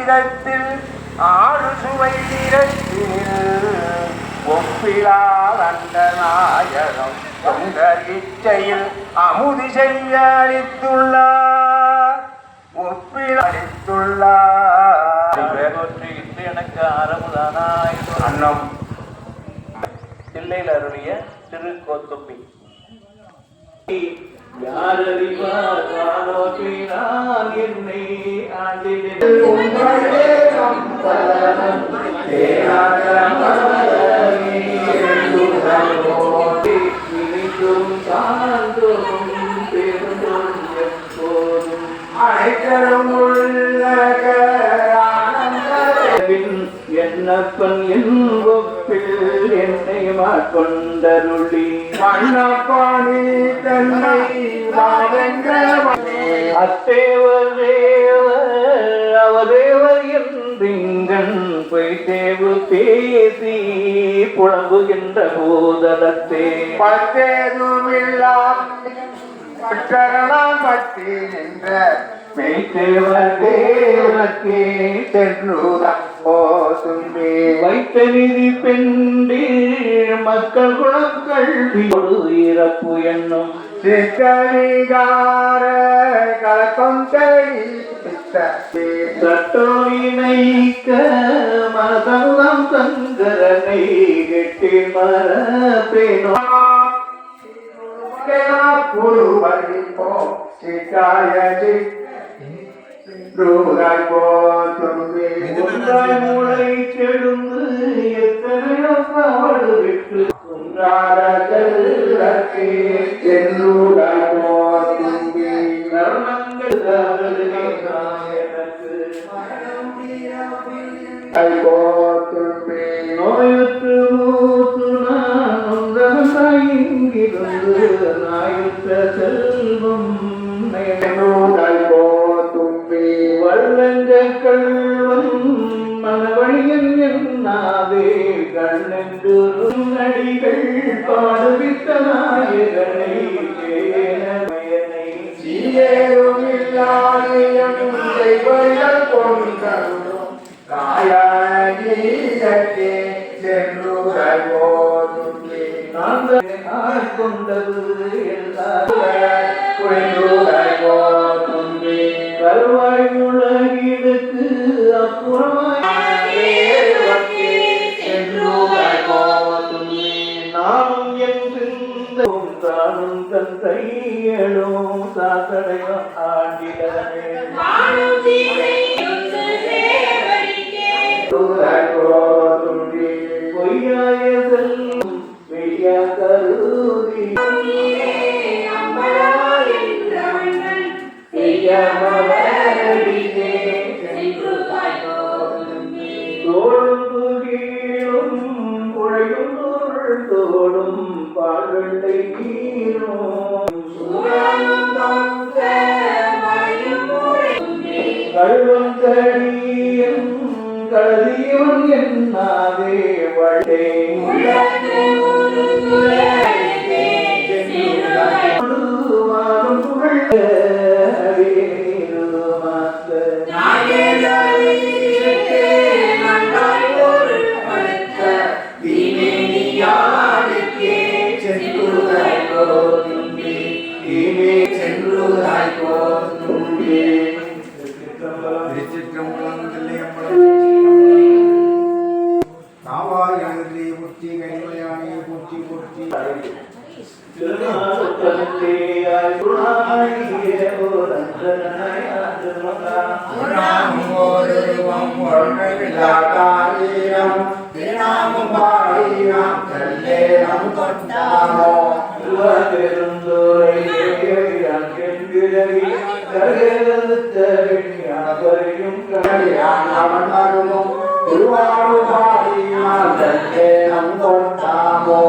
விதத்தில் ஆறு சுவை நிறத்தில் ஒப்பிலால் அந்த நாயகம் தொண்டர் இச்சையில் அமுதி செய்ய அளித்துள்ளார். ஒப்பில் அளித்துள்ளார். போற்றி இன்று எனக்கு அறமுதானாய் அன்னம். தில்லையில் அருளிய என்னை ஆண்டினேன் என்னப்பன் என் என்னை மாட்கொண்டருளி மன்னப்பாணி தன்னை அத்தேவர் தேவர் அவதேவர் என்றிங்கன் பொய் தேவு பேசி புலம்புகின்ற போதலத்தே. பத்தேதுமில்லா பற்றி நின்ற மெய்த்தேவர் தேவனக்கே சென்றுதான் ஓ தும்பி வைத்த நிதி பெண்டி மக்கள் குலம் கல்வியோடு இறப்பு என்னும். சித்தரிகார கலக்கம் தேடி சட்டோயினைக்க மதம் சங்கரனை கெட்டி மரப்பேனோ புருவரிப்போ ரூராய் ஒன்றாய் மூளை கெடுந்து எத்தனையோ காவடு விட்டு நோயுற்று மூத்து நான் உந்தகத்தாய் இங்கிருந்து செல்வம் சென்றுடாய் தும்பி வல்லஞ்ச கள்வன் மனவழியன் என்னாதே கண்ணென்று அடிகள் பாடுவித்த நாயகனை உலகிற்கு அப்புறமாய் நானும் என் தானும் தன் கையலும் சாசடையும் ஆண்டிடமே பொய்யாய தோடும் பால்வெள்ளை நீரும் கழுவம் என்னாதே வழே திருவாரூர் பாடி நம் கொண்டாமோ?